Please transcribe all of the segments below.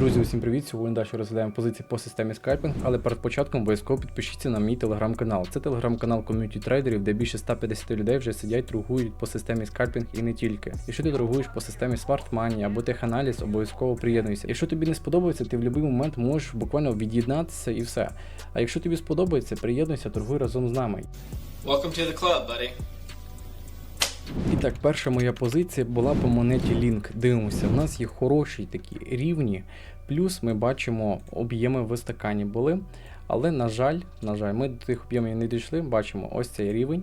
Друзі, усім привіт! Сьогодні далі розглядаємо позиції по системі скальпінг, але перед початком обов'язково підпишіться на мій телеграм-канал. Це телеграм-канал ком'юніті трейдерів, де більше 150 людей вже сидять, торгують по системі скальпінг і не тільки. Якщо ти торгуєш по системі Money або теханаліз, обов'язково приєднуйся. Якщо тобі не сподобається, ти в будь-який момент можеш буквально від'єднатися і все. А якщо тобі сподобається, приєднуйся, торгуй разом з нами. Welcome to the club, buddy. І так, перша моя позиція була по монеті Link. Дивимося, в нас є хороші такі рівні, плюс ми бачимо об'єми в стакані були. Але, на жаль, на жаль, ми до тих об'ємів не дійшли. Бачимо ось цей рівень.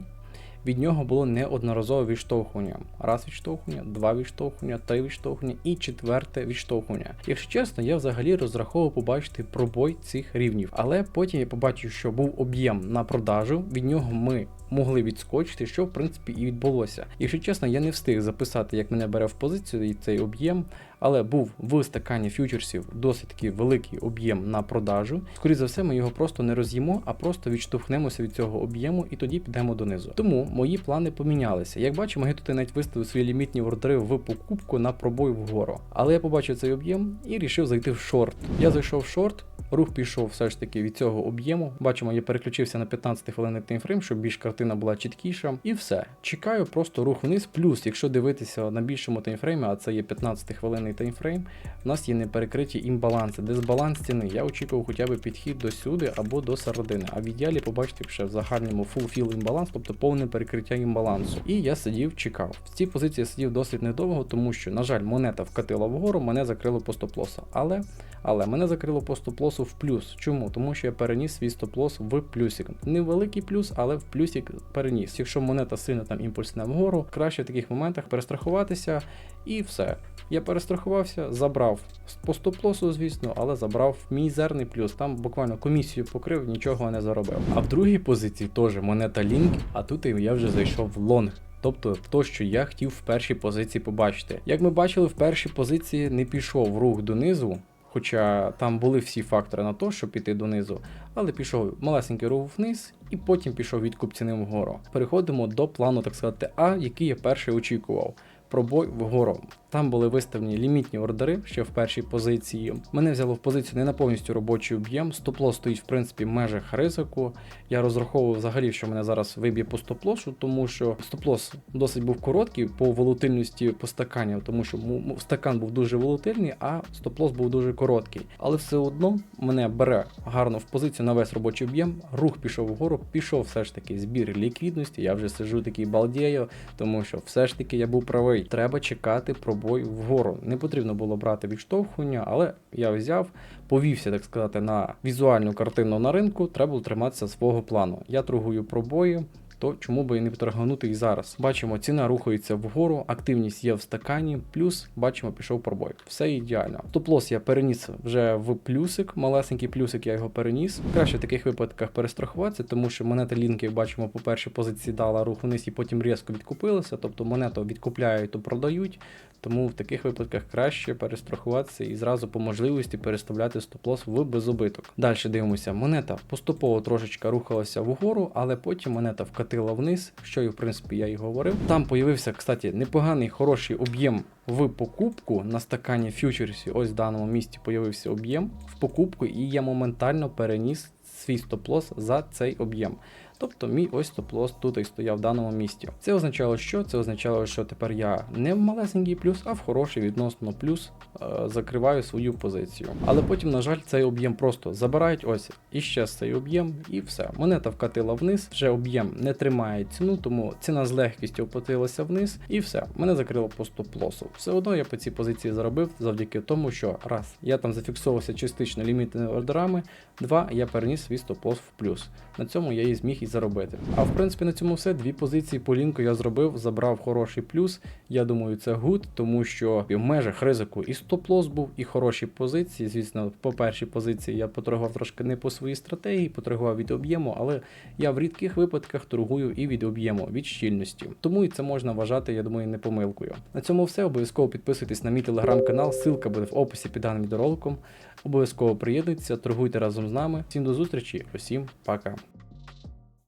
Від нього було неодноразове відштовхування. Раз відштовхування, два відштовхування, три відштовхування і четверте відштовхування. Якщо чесно, я взагалі розраховував побачити пробой цих рівнів. Але потім я побачив, що був об'єм на продажу, від нього ми могли відскочити, що в принципі і відбулося. Якщо чесно, я не встиг записати, як мене бере в позицію цей об'єм, але був в стакані фьючерсів досить таки великий об'єм на продажу. Скоріше за все, ми його просто не роз'їмо, а просто відштовхнемося від цього об'єму і тоді підемо донизу. Тому мої плани помінялися. Як бачимо, я тут навіть виставив свої лімітні ордери в покупку на пробой вгору. Але я побачив цей об'єм і рішив зайти в шорт. Я зайшов в шорт. Рух пішов все ж таки від цього об'єму. Бачимо, я переключився на 15 хвилинний таймфрейм, щоб більш картина була чіткіша. І все. Чекаю просто рух вниз. Плюс, якщо дивитися на більшому таймфреймі, а це є 15 хвилинний таймфрейм, у нас є неперекриті імбаланси. Дисбаланс ціни. Я очікував хоча б підхід до сюди або до середини. А в ідеалі побачите ще в загальному full fill імбаланс, тобто повне перекриття імбалансу. І я сидів, чекав. В цій позиції я сидів досить недовго, тому що, на жаль, монета вкатила вгору, мене закрило по стоп-лосу. Але але мене закрило по стоп-лосу в плюс. Чому? Тому що я переніс свій стоп-лос в плюсик. Невеликий плюс, але в плюсик переніс. Якщо монета сильно там імпульсне вгору, краще в таких моментах перестрахуватися і все. Я перестрахувався, забрав по стоп-лосу, звісно, але забрав мізерний плюс. Там буквально комісію покрив, нічого не заробив. А в другій позиції теж монета Link, а тут я вже зайшов в лонг. Тобто то, що я хотів в першій позиції побачити. Як ми бачили, в першій позиції не пішов рух донизу, Хоча там були всі фактори на то, щоб піти донизу, але пішов малесенький рух вниз і потім пішов відкуп ціни вгору. Переходимо до плану, так сказати, А, який я перший очікував. Пробой вгору. Там були виставлені лімітні ордери ще в першій позиції. Мене взяло в позицію не на повністю робочий об'єм. Стоп-лос стоїть в принципі в межах ризику. Я розраховував взагалі, що мене зараз виб'є по стоп-лосу, тому що стоп-лос досить був короткий по волатильності по стаканів, тому що стакан був дуже волатильний, а стоп-лос був дуже короткий. Але все одно мене бере гарно в позицію на весь робочий об'єм. Рух пішов вгору, пішов все ж таки збір ліквідності. Я вже сижу такий балдєю, тому що все ж таки я був правий. Треба чекати пробой вгору. Не потрібно було брати відштовхування, але я взяв, повівся, так сказати, на візуальну картину на ринку. Треба було триматися свого плану. Я торгую пробої то чому би і не торганути і зараз. Бачимо, ціна рухається вгору, активність є в стакані, плюс бачимо, пішов пробой. Все ідеально. Топ-лос я переніс вже в плюсик, малесенький плюсик я його переніс. Краще в таких випадках перестрахуватися, тому що монета лінки, бачимо, по першій позиції дала рух вниз і потім різко відкупилася, тобто монету відкупляють, то продають. Тому в таких випадках краще перестрахуватися і зразу по можливості переставляти стоп-лос в безубиток. Далі дивимося, монета поступово трошечки рухалася вгору, але потім монета вкатила вниз, що і в принципі я і говорив. Там появився, кстати, непоганий хороший об'єм в покупку на стакані фьючерсі. Ось в даному місці появився об'єм в покупку, і я моментально переніс свій стоп-лос за цей об'єм. Тобто мій ось стоп-лос тут і стояв в даному місці. Це означало, що? Це означало, що тепер я не в малесенький плюс, а в хороший відносно плюс е закриваю свою позицію. Але потім, на жаль, цей об'єм просто забирають ось і ще цей об'єм, і все. Монета вкатила вниз, вже об'єм не тримає ціну, тому ціна з легкістю опустилася вниз, і все. Мене закрило по стоп-лосу. Все одно я по цій позиції заробив завдяки тому, що раз, я там зафіксувався частично лімітними ордерами, два, я переніс свій стоп-лос в плюс. На цьому я і зміг заробити. А в принципі на цьому все. Дві позиції по лінку я зробив, забрав хороший плюс. Я думаю, це гуд, тому що в межах ризику і стоп-лос був, і хороші позиції. Звісно, по першій позиції я поторгував трошки не по своїй стратегії, поторгував від об'єму, але я в рідких випадках торгую і від об'єму, від щільності. Тому і це можна вважати, я думаю, не помилкою. На цьому все. Обов'язково підписуйтесь на мій телеграм-канал, ссылка буде в описі під даним відеороликом. Обов'язково приєднуйтеся, торгуйте разом з нами. Всім до зустрічі, усім пока.